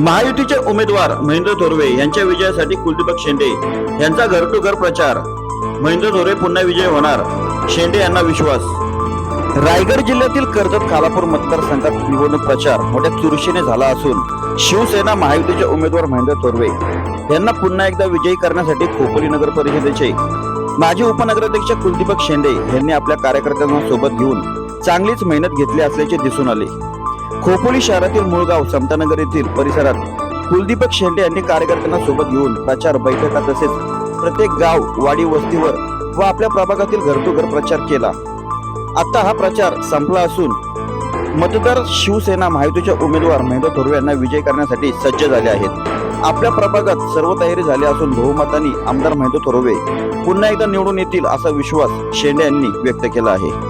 महायुतीचे उमेदवार महेंद्र थोरवे यांच्या विजयासाठी कुलदीपक शेंडे यांचा घर टू घर प्रचार. महेंद्र थोरवे पुन्हा विजय होणार शेंडे यांना विश्वास. रायगड जिल्ह्यातील कर्जत खालापूर मतदारसंघात निवडणूक प्रचार मोठ्या चुरशीने झाला असून शिवसेना महायुतीचे उमेदवार महेंद्र थोरवे यांना पुन्हा एकदा विजयी करण्यासाठी खोपोली नगर परिषदेचे माजी उपनगराध्यक्ष कुलदीपक शेंडे यांनी आपल्या कार्यकर्त्यांना सोबत घेऊन चांगलीच मेहनत घेतली असल्याचे दिसून आले. खोपोली शहरातील मुळगाव समतानगर येथील परिसरात कुलदीपक शेंडे यांनी कार्यकर्त्यांना सोबत घेऊन प्रचार बैठका तसेच प्रत्येक गाव वाडी वस्तीवर व आपल्या प्रभागातील घर प्रचार केला. आता हा प्रचार संपला असून मतदार शिवसेना महायुतीच्या उमेदवार महेंद्र थोरवे यांना विजय करण्यासाठी सज्ज झाले आहेत. आपल्या प्रभागात सर्व तयारी झाली असून बहुमताने आमदार महेंद्र थोरवे पुन्हा एकदा निवडून येतील असा विश्वास शेंडे यांनी व्यक्त केला आहे.